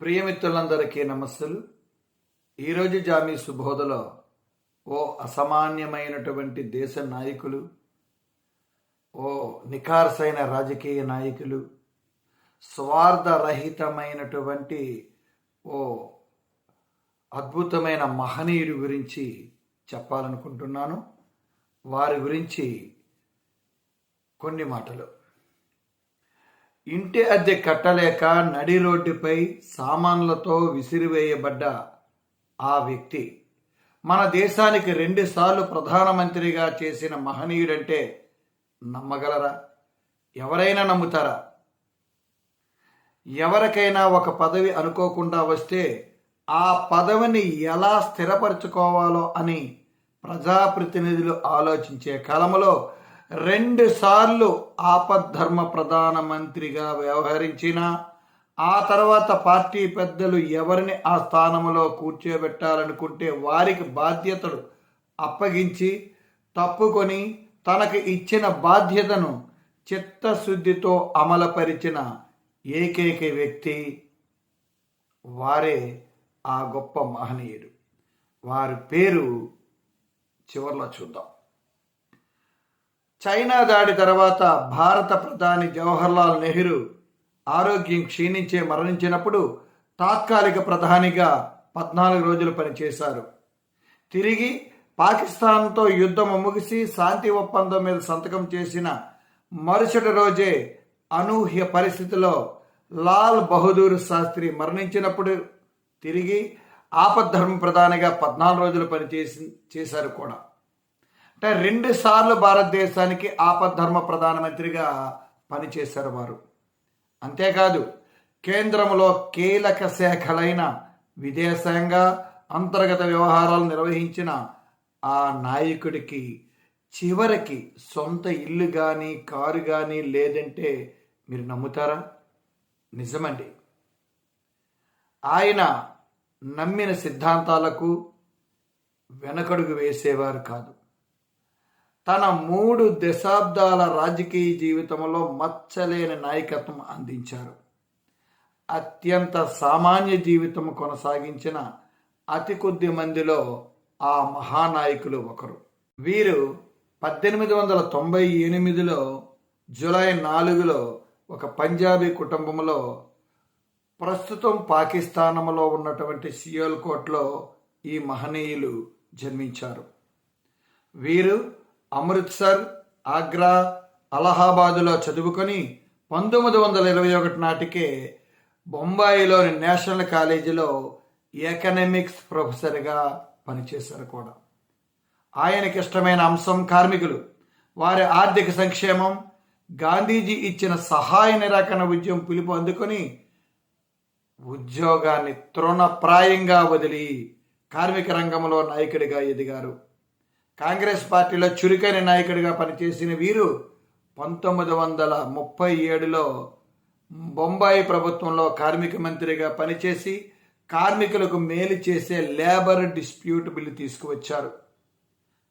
ప్రియమిత్రులందరికీ నమస్సులు. ఈరోజు జామీ సుబోధలో ఓ అసామాన్యమైనటువంటి దేశ నాయకులు ఓ నికార్సైన రాజకీయ నాయకులు స్వార్థరహితమైనటువంటి ఓ అద్భుతమైన మహనీయుడి గురించి చెప్పాలనుకుంటున్నాను. వారి గురించి కొన్ని మాటలు. ఇంటి అద్దె కట్టలేక నడి రోడ్డుపై సామాన్లతో విసిరివేయబడ్డ ఆ వ్యక్తి. మన దేశానికి రెండుసార్లు ప్రధానమంత్రిగా చేసిన మహనీయుడంటే నమ్మగలరా? ఎవరైనా నమ్ముతారా? ఎవరికైనా ఒక పదవి అనుకోకుండా వస్తే ఆ పదవిని ఎలా స్థిరపరచుకోవాలో అని ప్రజాప్రతినిధులు ఆలోచించే కాలంలో రెండు సార్లు ఆపద్ధర్మ ప్రధానమంత్రిగా వ్యవహరించిన ఆ తర్వాత పార్టీ పెద్దలు ఎవరిని ఆ స్థానంలో కూర్చోబెట్టాలనుకుంటే వారికి బాధ్యతలు అప్పగించి తప్పుకొని తనకు ఇచ్చిన బాధ్యతను చిత్తశుద్ధితో అమలుపరిచిన ఏకైక వ్యక్తి వారే ఆ గొప్ప మహనీయుడు. వారి పేరు చివర్లో చూద్దాం. చైనా దాడి తర్వాత భారత ప్రధాని జవహర్లాల్ నెహ్రూ ఆరోగ్యం క్షీణించే మరణించినప్పుడు తాత్కాలిక ప్రధానిగా పద్నాలుగు రోజులు పనిచేశారు. తిరిగి పాకిస్తాన్తో యుద్ధం ముగిసి శాంతి ఒప్పందం మీద సంతకం చేసిన మరుసటి రోజే అనూహ్య పరిస్థితిలో లాల్ బహదూర్ శాస్త్రి మరణించినప్పుడు తిరిగి ఆపద్ధర్మ ప్రధానిగా పద్నాలుగు రోజులు పనిచేసి చేశారు కూడా. అంటే రెండు సార్లు భారతదేశానికి ఆపద్ధర్మ ప్రధానమంత్రిగా పనిచేశారు వారు. అంతేకాదు కేంద్రంలో కీలక శాఖలైన విదేశాంగ అంతర్గత వ్యవహారాలు నిర్వహించిన ఆ నాయకుడికి చివరికి సొంత ఇల్లు కానీ కారు కానీ లేదంటే మీరు నమ్ముతారా? నిజమండి. ఆయన నమ్మిన సిద్ధాంతాలకు వెనకడుగు వేసేవారు కాదు. తన మూడు దశాబ్దాల రాజకీయ జీవితంలో మచ్చలేని నాయకత్వం అందించారు. అత్యంత సామాన్య జీవితం కొనసాగించిన అతి కొద్ది మందిలో ఆ మహానాయకులు ఒకరు. వీరు పద్దెనిమిది వందల తొంభై ఎనిమిదిలో జూలై నాలుగులో ఒక పంజాబీ కుటుంబంలో ప్రస్తుతం పాకిస్తానంలో ఉన్నటువంటి సియోల్కోట్లో ఈ మహనీయులు జన్మించారు. వీరు అమృత్సర్ ఆగ్రా అలహాబాదులో చదువుకొని పంతొమ్మిది వందల ఇరవై ఒకటి నాటికే బొంబాయిలోని నేషనల్ కాలేజీలో ఎకనామిక్స్ ప్రొఫెసర్గా పనిచేశారు కూడా. ఆయనకి ఇష్టమైన అంశం కార్మికులు. వారి ఆర్థిక సంక్షేమం గాంధీజీ ఇచ్చిన సహాయ నిరాకరణ ఉద్యమం పిలుపు అందుకొని ఉద్యోగాన్ని తృణప్రాయంగా వదిలి కార్మిక రంగంలో నాయకుడిగా ఎదిగారు. కాంగ్రెస్ పార్టీలో చురుకైన నాయకుడిగా పనిచేసిన వీరు పంతొమ్మిది వందల ముప్పై ఏడులో బొంబాయి ప్రభుత్వంలో కార్మిక మంత్రిగా పనిచేసి కార్మికులకు మేలు చేసే లేబర్ డిస్ప్యూట్ బిల్లు తీసుకువచ్చారు.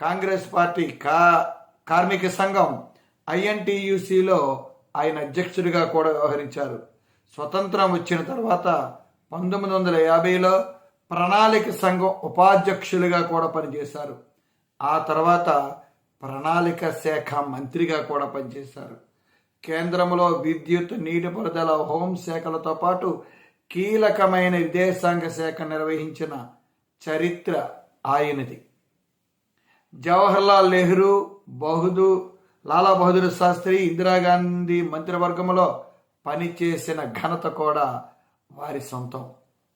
కాంగ్రెస్ పార్టీ కా కార్మిక సంఘం ఐఎన్టీయూసీలో ఆయన అధ్యక్షుడిగా కూడా వ్యవహరించారు. స్వతంత్రం వచ్చిన తర్వాత పంతొమ్మిది వందల యాభైలో ప్రణాళిక సంఘం ఉపాధ్యక్షులుగా కూడా పనిచేశారు. ఆ తర్వాత ప్రణాళిక శాఖ మంత్రిగా కూడా పనిచేశారు. కేంద్రంలో విద్యుత్ నీటిపారుదల హోంశాఖలతో పాటు కీలకమైన విదేశాంగ శాఖ నిర్వహించిన చరిత్ర ఆయనది. జవహర్లాల్ నెహ్రూ బహుదు లాలా బహదూర్ శాస్త్రి ఇందిరాగాంధీ మంత్రివర్గంలో పనిచేసిన ఘనత కూడా వారి సొంతం.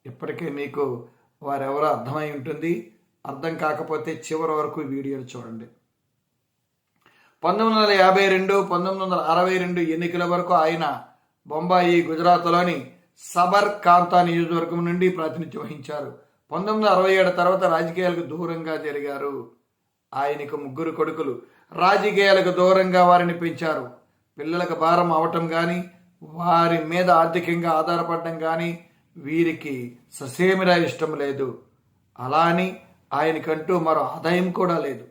ఇప్పటికే మీకు వారెవరో అర్థమై ఉంటుంది. అర్థం కాకపోతే చివరి వరకు వీడియోలు చూడండి. పంతొమ్మిది వందల యాభై రెండు పంతొమ్మిది వందల అరవై రెండు ఎన్నికల వరకు ఆయన బొంబాయి గుజరాత్లోని సబర్ కాంతా నియోజకవర్గం నుండి ప్రాతినిధ్యం వహించారు. పంతొమ్మిది వందల అరవై ఏడు తర్వాత రాజకీయాలకు దూరంగా జరిగారు. ఆయనకు ముగ్గురు కొడుకులు రాజకీయాలకు దూరంగా వారిని పెంచారు. పిల్లలకు భారం అవటం కానీ వారి మీద ఆర్థికంగా ఆధారపడడం కానీ వీరికి ససేమిరా ఇష్టం లేదు. అలా అని ఆయనకంటూ మరో ఆదాయం కూడా లేదు.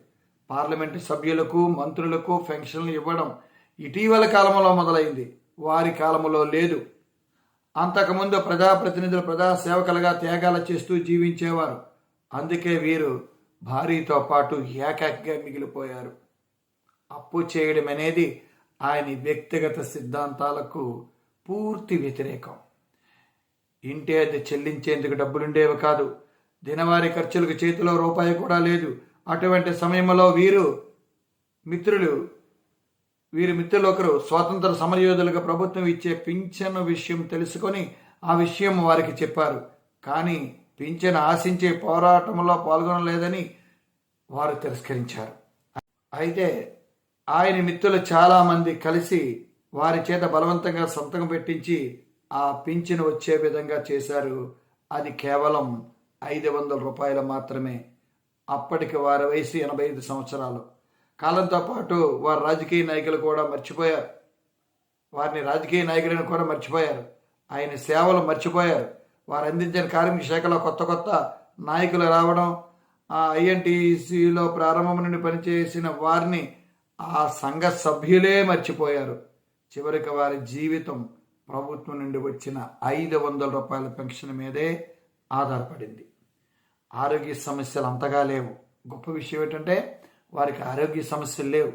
పార్లమెంటు సభ్యులకు మంత్రులకు పెన్షన్లు ఇవ్వడం ఇటీవల కాలంలో మొదలైంది. వారి కాలంలో లేదు. అంతకుముందు ప్రజాప్రతినిధులు ప్రజా సేవకులుగా త్యాగాలు చేస్తూ జీవించేవారు. అందుకే వీరు భారీతో పాటు ఏకాకిగా మిగిలిపోయారు. అప్పు చేయడం అనేది ఆయన వ్యక్తిగత సిద్ధాంతాలకు పూర్తి వ్యతిరేకం. ఇంటి అది చెల్లించేందుకు డబ్బులుండేవి కాదు. దినవారీ ఖర్చులకు చేతిలో రూపాయి కూడా లేదు. అటువంటి సమయంలో వీరు మిత్రులు వీరి మిత్రులు ఒకరు స్వాతంత్ర సమరయోధులకు ప్రభుత్వం ఇచ్చే పింఛను విషయం తెలుసుకొని ఆ విషయం వారికి చెప్పారు. కానీ పింఛను ఆశించే పోరాటంలో పాల్గొనలేదని వారు తిరస్కరించారు. అయితే ఆయన మిత్రులు చాలామంది కలిసి వారి చేత బలవంతంగా సంతకం పెట్టించి ఆ పింఛను వచ్చే విధంగా చేశారు. అది కేవలం ఐదు వందల రూపాయలు మాత్రమే. అప్పటికి వారి వయసు ఎనభై ఐదు సంవత్సరాలు. కాలంతో పాటు వారు రాజకీయ నాయకులు కూడా మర్చిపోయారు. వారిని రాజకీయ నాయకులను కూడా మర్చిపోయారు. ఆయన సేవలు మర్చిపోయారు. వారు అందించిన కార్మిక శాఖలో కొత్త కొత్త నాయకులు రావడం ఆ ఐఎన్టీసీలో ప్రారంభం నుండి పనిచేసిన వారిని ఆ సంఘ సభ్యులే మర్చిపోయారు. చివరికి వారి జీవితం ప్రభుత్వం నుండి వచ్చిన ఐదు వందల రూపాయల పెన్షన్ మీదే ఆధారపడింది. ఆరోగ్య సమస్యలు అంతగా లేవు. గొప్ప విషయం ఏంటంటే వారికి ఆరోగ్య సమస్యలు లేవు.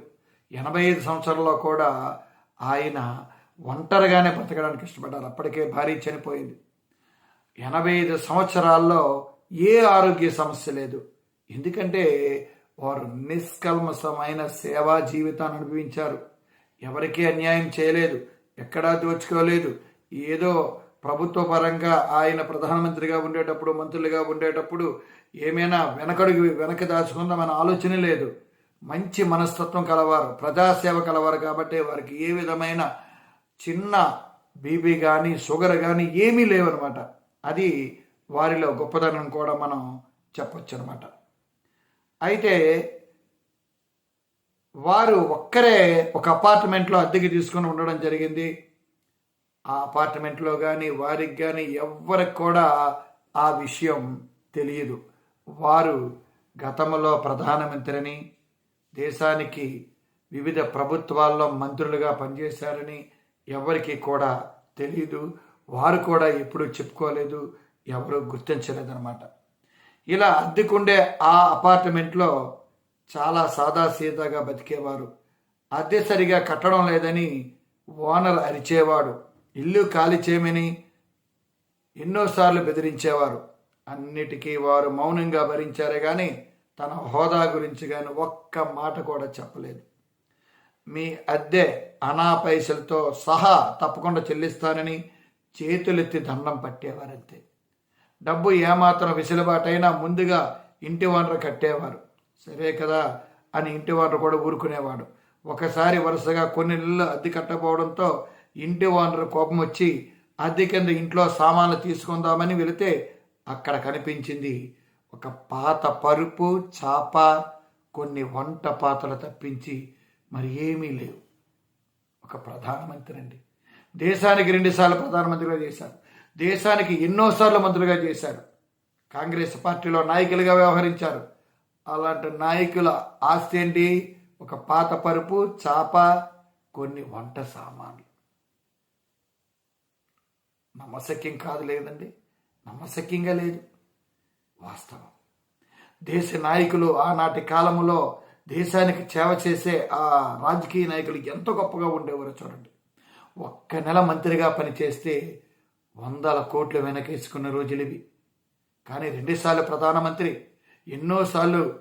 ఎనభై ఐదు సంవత్సరాల్లో కూడా ఆయన ఒంటరిగానే బ్రతకడానికి ఇష్టపడ్డారు. అప్పటికే భార్య చనిపోయింది. ఎనభై ఐదు సంవత్సరాల్లో ఏ ఆరోగ్య సమస్య లేదు. ఎందుకంటే వారు నిష్కల్మసమైన సేవా జీవితాన్ని అనుభవించారు. ఎవరికీ అన్యాయం చేయలేదు. ఎక్కడా దోచుకోలేదు. ఏదో ప్రభుత్వ పరంగా ఆయన ప్రధానమంత్రిగా ఉండేటప్పుడు మంత్రులుగా ఉండేటప్పుడు ఏమైనా వెనకడుగు వెనక దాచుకుందామన్న ఆలోచన లేదు. మంచి మనస్తత్వం కలవారు ప్రజాసేవ కలవారు కాబట్టి వారికి ఏ విధమైన చిన్న బీపీ కానీ షుగర్ కానీ ఏమీ లేవన్నమాట అది వారిలో గొప్పదనం కూడా మనం చెప్పొచ్చు అనమాట అయితే వారు ఒక్కరే ఒక అపార్ట్మెంట్లో అద్దెకి తీసుకొని ఉండడం జరిగింది. ఆ అపార్ట్మెంట్లో కానీ వారికి కానీ ఎవ్వరికి కూడా ఆ విషయం తెలియదు. వారు గతంలో ప్రధానమంత్రిని దేశానికి వివిధ ప్రభుత్వాల్లో మంత్రులుగా పనిచేశారని ఎవరికి కూడా తెలియదు వారు కూడా ఎప్పుడూ చెప్పుకోలేదు ఎవరు గుర్తించలేదన్నమాట. ఇలా అద్దెకుండే ఆ అపార్ట్మెంట్లో చాలా సాదాసీదాగా బతికేవారు. అద్దె సరిగా కట్టడం లేదని ఓనర్ అరిచేవాడు. ఇల్లు ఖాళీ చేయమని ఎన్నోసార్లు బెదిరించేవారు. అన్నిటికీ వారు మౌనంగా భరించారే కానీ తన హోదా గురించి కానీ ఒక్క మాట కూడా చెప్పలేదు. మీ అద్దె అనా పైసలతో సహా తప్పకుండా చెల్లిస్తానని చేతులెత్తి దండం పట్టేవారంతే. డబ్బు ఏమాత్రం విసులుబాటైనా ముందుగా ఇంటి వనరు కట్టేవారు. సరే కదా అని ఇంటి వనరు కూడా ఊరుకునేవాడు. ఒకసారి వరుసగా కొన్ని నెలలు అద్దె కట్టకపోవడంతో ఇంటి ఓనర్ కోపం వచ్చి అద్దె కింద ఇంట్లో సామాన్లు తీసుకుందామని వెళితే అక్కడ కనిపించింది ఒక పాత పరుపు చాప కొన్ని వంట పాత్రలు తప్పించి మరి ఏమీ లేవు. ఒక ప్రధానమంత్రి అండి. దేశానికి రెండుసార్లు ప్రధానమంత్రిగా చేశారు. దేశానికి ఎన్నోసార్లు మంత్రులుగా చేశారు. కాంగ్రెస్ పార్టీలో నాయకులుగా వ్యవహరించారు. అలాంటి నాయకుల ఆస్తి ఏంటి ఒక పాత పరుపు చాప కొన్ని వంట సామాన్లు. నమ్మశక్యం కాదు లేదండి. నమ్మశక్యంగా లేదు. వాస్తవం. దేశ నాయకులు ఆనాటి కాలంలో దేశానికి సేవ చేసే ఆ రాజకీయ నాయకులు ఎంత గొప్పగా ఉండేవారో చూడండి. ఒక్క నెల మంత్రిగా పనిచేస్తే వందల కోట్లు వెనకేసుకున్న రోజులు ఇవి. కానీ రెండుసార్లు ప్రధానమంత్రి ఎన్నోసార్లు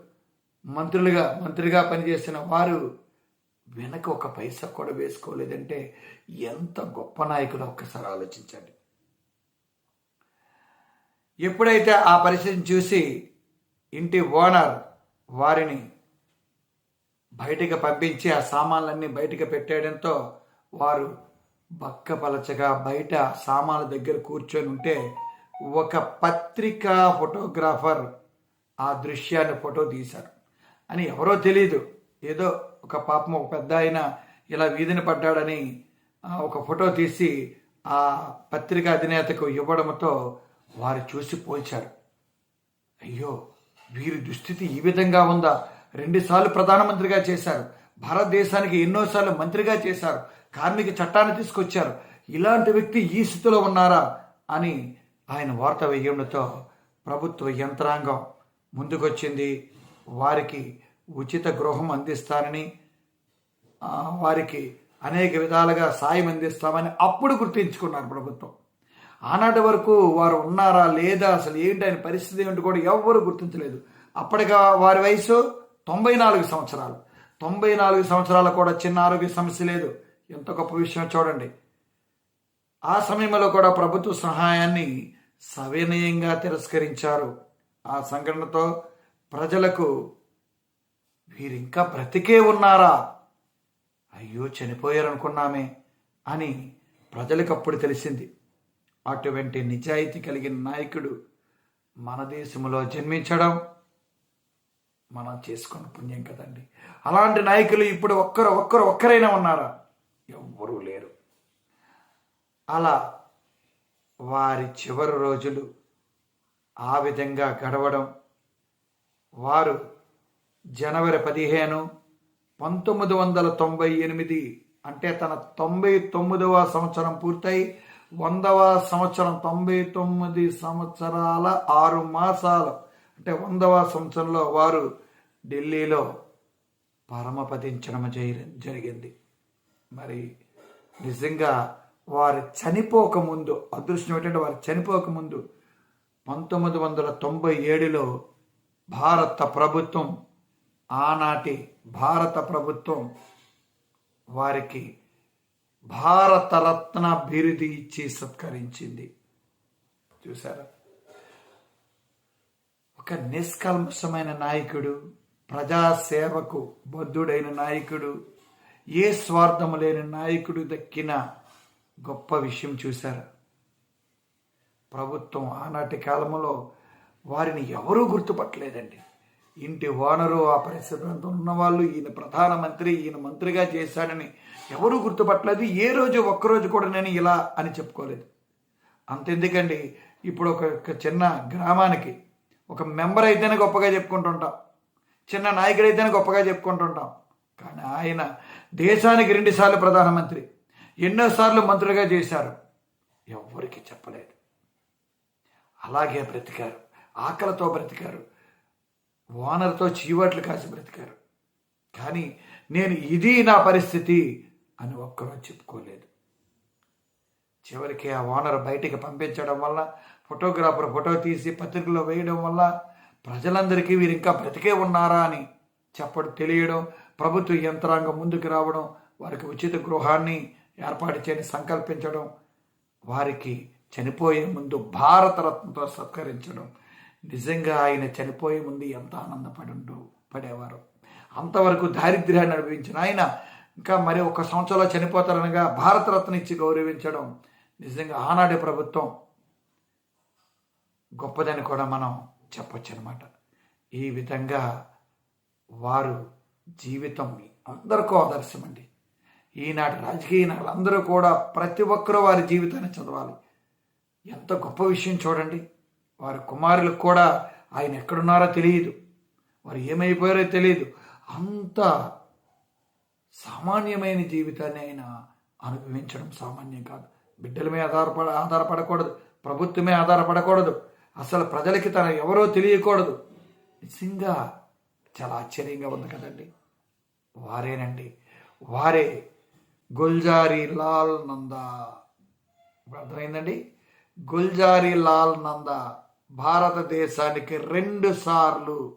మంత్రులుగా మంత్రిగా పనిచేసిన వారు వెనక ఒక పైసా కూడా వేసుకోలేదంటే ఎంత గొప్ప నాయకులు ఒక్కసారి ఆలోచించండి. ఎప్పుడైతే ఆ పరిస్థితిని చూసి ఇంటి ఓనర్ వారిని బయటికి పంపించి ఆ సామాన్లన్నీ బయటికి పెట్టేయడంతో వారు బక్కపలచగా బయట సామాన్ల దగ్గర కూర్చొని ఉంటే ఒక పత్రికా ఫోటోగ్రాఫర్ ఆ దృశ్యాన్ని ఫోటో తీశారు. అని ఎవరో తెలియదు ఏదో ఒక పాపం ఒక పెద్ద ఆయన ఇలా వీధిని పడ్డాడని ఒక ఫోటో తీసి ఆ పత్రికా అధినేతకు ఇవ్వడంతో వారు చూసి పోల్చారు. అయ్యో వీరి దుస్థితి ఈ విధంగా ఉందా? రెండుసార్లు ప్రధానమంత్రిగా చేశారు. భారతదేశానికి ఎన్నోసార్లు మంత్రిగా చేశారు. కార్మిక చట్టాన్ని తీసుకొచ్చారు. ఇలాంటి వ్యక్తి ఈ స్థితిలో ఉన్నారా? అని ఆయన వార్త వేయడంతో ప్రభుత్వ యంత్రాంగం ముందుకొచ్చింది. వారికి ఉచిత గృహం అందిస్తానని వారికి అనేక విధాలుగా సాయం అందిస్తామని అప్పుడు గుర్తించుకున్నారు ప్రభుత్వం. ఆనాటి వరకు వారు ఉన్నారా లేదా అసలు ఏంటి ఆయన పరిస్థితి ఏమిటి కూడా ఎవ్వరూ గుర్తించలేదు. అప్పటిగా వారి వయసు తొంభై నాలుగు సంవత్సరాలు. తొంభై నాలుగు సంవత్సరాలు కూడా చిన్న ఆరోగ్య సమస్య లేదు. ఎంత గొప్ప విషయం చూడండి. ఆ సమయంలో కూడా ప్రభుత్వ సహాయాన్ని సవినయంగా తిరస్కరించారు. ఆ సంఘటనతో ప్రజలకు వీరింకా బ్రతికే ఉన్నారా? అయ్యో చనిపోయారనుకున్నామే అని ప్రజలకు అప్పుడు తెలిసింది. అటువంటి నిజాయితీ కలిగిన నాయకుడు మన దేశంలో జన్మించడం మనం చేసుకున్న పుణ్యం కదండి. అలాంటి నాయకులు ఇప్పుడు ఒక్కరు ఒక్కరు ఒక్కరైనా ఉన్నారా? ఎవ్వరూ లేరు. అలా వారి చివరి రోజులు ఆ విధంగా గడవడం వారు జనవరి పదిహేను పంతొమ్మిది వందల తొంభై ఎనిమిది అంటే తన తొంభై తొమ్మిదవ సంవత్సరం పూర్తయి వందవ సంవత్సరం తొంభై తొమ్మిది సంవత్సరాల ఆరు మాసాలు. అంటే వందవ సంవత్సరంలో వారు ఢిల్లీలో పరమపదించడం జరి- జరిగింది. మరి నిజంగా వారు చనిపోకముందు అదృష్టం ఏంటంటే వారు చనిపోకముందు పంతొమ్మిది వందల తొంభై ఏడులో భారత ప్రభుత్వం ఆనాటి భారత ప్రభుత్వం వారికి భారతరత్న బిరుది ఇచ్చి సత్కరించింది. చూసారా ఒక నిష్కల్మషమైన నాయకుడు ప్రజాసేవకు బద్ధుడైన నాయకుడు ఏ స్వార్థము లేని నాయకుడు దక్కిన గొప్ప విషయం చూశారు? ప్రభుత్వం ఆనాటి కాలంలో వారిని ఎవరూ గుర్తుపట్టలేదండి. ఇంటి ఓనరు ఆ పరిసర ఉన్నవాళ్ళు ఈయన ప్రధానమంత్రి ఈయన మంత్రిగా చేశాడని ఎవరు గుర్తుపట్టలేదు ఏ రోజు ఒక్కరోజు కూడా నేను ఇలా అని చెప్పుకోలేదు. అంతెందుకండి ఇప్పుడు ఒక చిన్న గ్రామానికి ఒక మెంబర్ అయితేనే గొప్పగా చెప్పుకుంటుంటాం చిన్న నాయకుడు అయితేనే గొప్పగా చెప్పుకుంటుంటాం. కానీ ఆయన దేశానికి రెండుసార్లు ప్రధానమంత్రి ఎన్నోసార్లు మంత్రులుగా చేశారు. ఎవరికి చెప్పలేదు. అలాగే బ్రతికారు ఆకలితో బ్రతికారు ఓనర్తో చీవాట్లు కాసి బ్రతికారు. కానీ నేను ఇది నా పరిస్థితి అని ఒక్కరూ చెప్పుకోలేదు. చివరికి ఆ ఓనర్ బయటికి పంపించడం వల్ల ఫోటోగ్రాఫర్ ఫోటో తీసి పత్రికలో వేయడం వల్ల ప్రజలందరికీ వీరు ఇంకా బ్రతికే ఉన్నారా అని చెప్పడం తెలియడం ప్రభుత్వ యంత్రాంగం ముందుకు రావడం వారికి ఉచిత గృహాన్ని ఏర్పాటు చేయని సంకల్పించడం వారికి చనిపోయే ముందు భారతరత్నతో సత్కరించడం. నిజంగా ఆయన చనిపోయే ముందు ఎంత ఆనందపడి పడేవారు. అంతవరకు దారిద్ర్యాన్ని అనుభవించిన ఆయన ఇంకా మరి ఒక సంవత్సరంలో చనిపోతారనగా భారతరత్న ఇచ్చి గౌరవించడం నిజంగా ఆనాటి ప్రభుత్వం గొప్పదని కూడా మనం చెప్పొచ్చు అనమాట ఈ విధంగా వారు జీవితం అందరికీ ఆదర్శం అండి ఈనాటి రాజకీయ నాయకులు అందరూ కూడా ప్రతి ఒక్కరూ వారి జీవితాన్ని చదవాలి. ఎంత గొప్ప విషయం చూడండి. వారి కుమారులకు కూడా ఆయన ఎక్కడున్నారో తెలియదు. వారు ఏమైపోయారో తెలియదు. అంత సామాన్యమైన జీవితాన్ని ఆయన అనుభవించడం సామాన్యం కాదు. బిడ్డల మీద ఆధారపడ ఆధారపడకూడదు. ప్రభుత్వమే ఆధారపడకూడదు. అసలు ప్రజలకి తన ఎవరో తెలియకూడదు. నిజంగా చాలా ఆశ్చర్యంగా ఉంది కదండి. వారేనండి. వారే గుల్జారీ లాల్ నందా. అర్థమైందండి? గుల్జారీ లాల్ నందా భారతదేశానికి రెండు సార్లు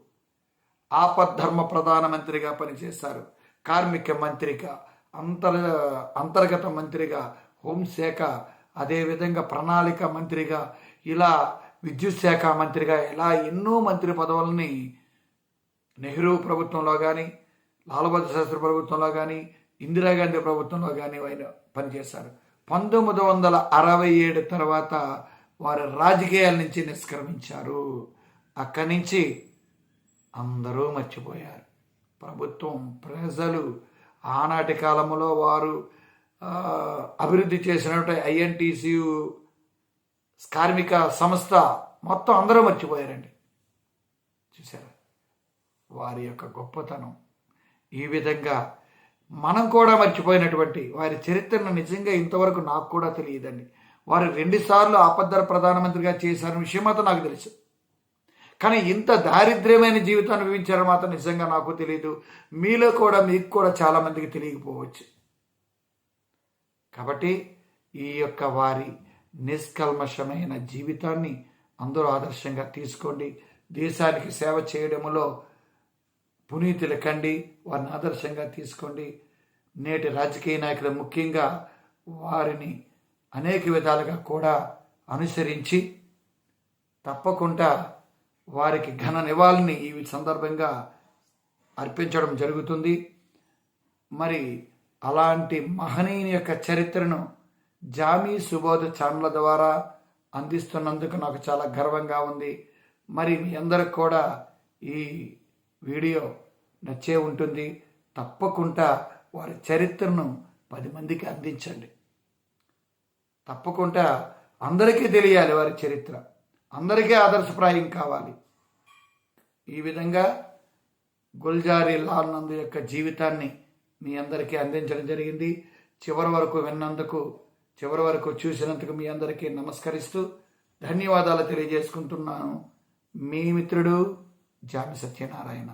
ఆపద్ధర్మ ప్రధానమంత్రిగా పనిచేశారు. కార్మిక మంత్రిగా అంతర్ అంతర్గత మంత్రిగా హోంశాఖ అదేవిధంగా ప్రణాళిక మంత్రిగా ఇలా విద్యుత్ శాఖ మంత్రిగా ఇలా ఎన్నో మంత్రి పదవులని నెహ్రూ ప్రభుత్వంలో కానీ లాల్ శాస్త్రి ప్రభుత్వంలో కానీ ఇందిరాగాంధీ ప్రభుత్వంలో కానీ ఆయన పనిచేశారు. పంతొమ్మిది వందల అరవై ఏడు తర్వాత వారు రాజకీయాల నుంచి నిష్క్రమించారు. అక్కడి నుంచి అందరూ మర్చిపోయారు. ప్రభుత్వం ప్రజలు ఆనాటి కాలంలో వారు అభివృద్ధి చేసినట్టు ఐఎన్టీసీయు కార్మిక సంస్థ మొత్తం అందరూ మర్చిపోయారండి. చూసారా వారి యొక్క గొప్పతనం. ఈ విధంగా మనం కూడా మర్చిపోయినటువంటి వారి చరిత్రను నిజంగా ఇంతవరకు నాకు కూడా తెలియదండి. వారు రెండుసార్లు ఆపద్దర ప్రధానమంత్రిగా చేశారని విషయం మాత్రం నాకు తెలుసు. కానీ ఇంత దారిద్ర్యమైన జీవితం అనుభవించారో మాత్రం నిజంగా నాకు తెలియదు మీలో కూడా మీకు కూడా చాలామందికి తెలియకపోవచ్చు. కాబట్టి ఈ యొక్క వారి నిష్కల్మషమైన జీవితాన్ని అందరూ ఆదర్శంగా తీసుకోండి. దేశానికి సేవ చేయడంలో పునీతులు కండి వారిని ఆదర్శంగా తీసుకోండి. నేటి రాజకీయ నాయకులు ముఖ్యంగా వారిని అనేక విధాలుగా కూడా అనుసరించి తప్పకుండా వారికి ఘన నివాళిని ఈ సందర్భంగా అర్పించడం జరుగుతుంది. మరి అలాంటి మహనీయుని యొక్క చరిత్రను జామీ సుబోధ ఛానల్ ద్వారా అందిస్తున్నందుకు నాకు చాలా గర్వంగా ఉంది. మరి మీ అందరికి కూడా ఈ వీడియో నచ్చే ఉంటుంది. తప్పకుండా వారి చరిత్రను పది మందికి అందించండి. తప్పకుండా అందరికీ తెలియాలి వారి చరిత్ర. అందరికీ ఆదర్శప్రాయం కావాలి. ఈ విధంగా గుల్జారీ లాల్ నందు యొక్క జీవితాన్ని మీ అందరికీ అందించడం జరిగింది. చివరి వరకు విన్నందుకు చివరి వరకు చూసినందుకు మీ అందరికీ నమస్కరిస్తూ ధన్యవాదాలు తెలియజేసుకుంటున్నాను. మీ మిత్రుడు జామి సత్యనారాయణ.